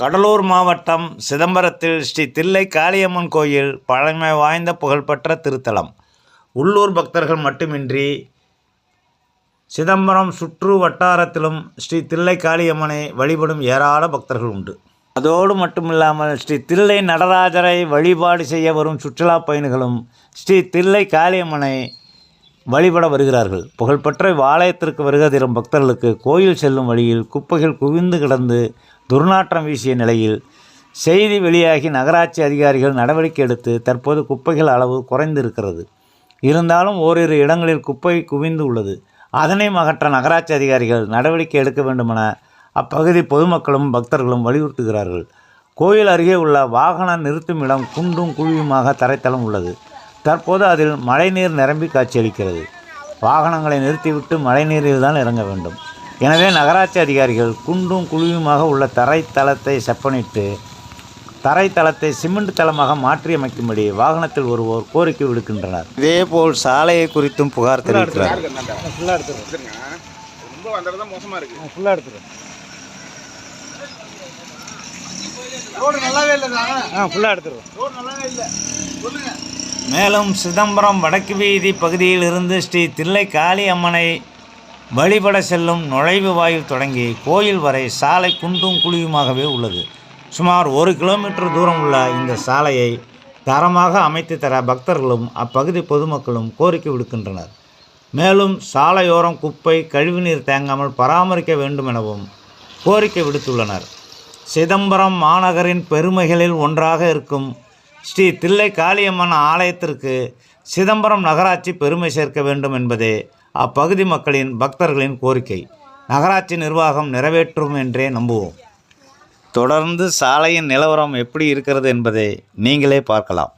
கடலூர் மாவட்டம் சிதம்பரத்தில் ஸ்ரீ தில்லை காளியம்மன் கோயில் பழமை வாய்ந்த புகழ்பெற்ற திருத்தலம். உள்ளூர் பக்தர்கள் மட்டுமின்றி சிதம்பரம் சுற்று வட்டாரத்திலும் ஸ்ரீ தில்லை காளியம்மனை வழிபடும் ஏராள பக்தர்கள் உண்டு. அதோடு மட்டுமில்லாமல் ஸ்ரீ தில்லை நடராஜரை வழிபாடு செய்ய வரும் சுற்றுலா பயணிகளும் ஸ்ரீ தில்லை காளியம்மனை வழிபட வருகிறார்கள். புகழ்பெற்ற இவ்வாலயத்திற்கு வருகை தரும் பக்தர்களுக்கு கோயில் செல்லும் வழியில் குப்பைகள் குவிந்து கிடந்து துர்நாற்றம் வீசிய நிலையில் செய்தி வெளியாகி நகராட்சி அதிகாரிகள் நடவடிக்கை எடுத்து தற்போது குப்பைகள் அளவு குறைந்திருக்கிறது. இருந்தாலும் ஓரிரு இடங்களில் குப்பை குவிந்து உள்ளது. அதனை அகற்ற நகராட்சி அதிகாரிகள் நடவடிக்கை எடுக்க வேண்டுமென அப்பகுதி பொதுமக்களும் பக்தர்களும் வலியுறுத்துகிறார்கள். கோயில் அருகே உள்ள வாகன நிறுத்தும் இடம் குண்டும் குழியுமாக தரைத்தளம் உள்ளது. தற்போது அதில் மழைநீர் நிரம்பி காட்சியளிக்கிறது. வாகனங்களை நிறுத்திவிட்டு மழைநீரில் தான் இறங்க வேண்டும். எனவே நகராட்சி அதிகாரிகள் குண்டும் குழியுமாக உள்ள தரைத்தளத்தை செப்பனிட்டு தரைத்தளத்தை சிமெண்ட் தளமாக மாற்றியமைக்கும்படி வாகனத்தில் ஒருவோர் கோரிக்கை விடுக்கின்றனர். இதேபோல் சாலையை குறித்தும் புகார் தெரிவிக்கிறார். மேலும் சிதம்பரம் வடக்கு வீதி பகுதியில் இருந்து ஸ்ரீ தில்லை காளி அம்மனை வழிபட செல்லும் நுழைவு வாயில் தொடங்கி கோயில் வரை சாலை குண்டும் குழியுமாகவே உள்ளது. சுமார் ஒரு கிலோமீட்டர் தூரம் உள்ள இந்த சாலையை தரமாக அமைத்து தர பக்தர்களும் அப்பகுதி பொதுமக்களும் கோரிக்கை விடுக்கின்றனர். மேலும் சாலையோரம் குப்பை கழிவுநீர் தேங்காமல் பராமரிக்க வேண்டும் எனவும் கோரிக்கை விடுத்துள்ளனர். சிதம்பரம் மாநகரின் பெருமைகளில் ஒன்றாக இருக்கும் ஸ்ரீ தில்லை காளியம்மன் ஆலயத்திற்கு சிதம்பரம் நகராட்சி பெருமை சேர்க்க வேண்டும் என்பதே அப்பகுதி மக்களின் பக்தர்களின் கோரிக்கை. நகராட்சி நிர்வாகம் நிறைவேற்றும் என்றே நம்புவோம். தொடர்ந்து சாலையின் நிலவரம் எப்படி இருக்கிறது என்பதை நீங்களே பார்க்கலாம்.